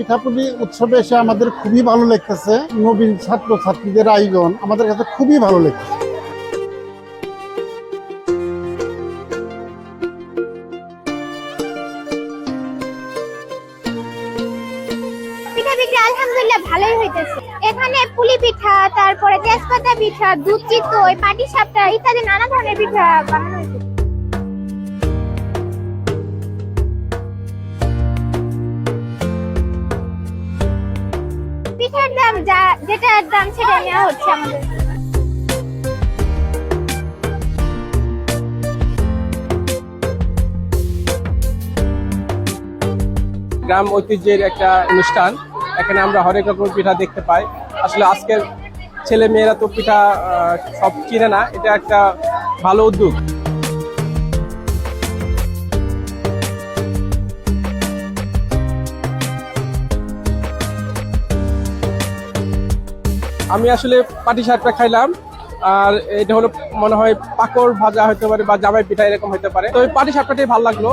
পিঠাপুলি উৎসবে এসে আমাদের খুবই ভালো লাগতেছে নবীন ছাত্র ছাত্রীদের আয়োজন আমাদের কাছে খুবই ভালো লাগছে। এখানে পুলি পিঠা, তারপরে তেজপাতা পিঠা, দুধ চিতই, পাটি সাপটা ইত্যাদি নানা ধরনের পিঠা বানানো হইতেছে। যা যেটার দাম সেটা নেওয়া হচ্ছে আমাদের। গ্রাম ঐতিহ্যের একটা অনুষ্ঠান। এখানে আমরা হরেক রকম পিঠা দেখতে পাই। আসলে আজকের ছেলে মেয়েরা তো পিঠা সব চিনে না। এটা একটা ভালো উদ্যোগ। আমি আসলে পাটি শাকটা খাইলাম, আর এটা হলো মনে হয় পাকড় ভাজা হতে পারে বা জামাই পিঠা এরকম হতে পারে। তো ওই পাটি শাকটাই ভালো লাগল।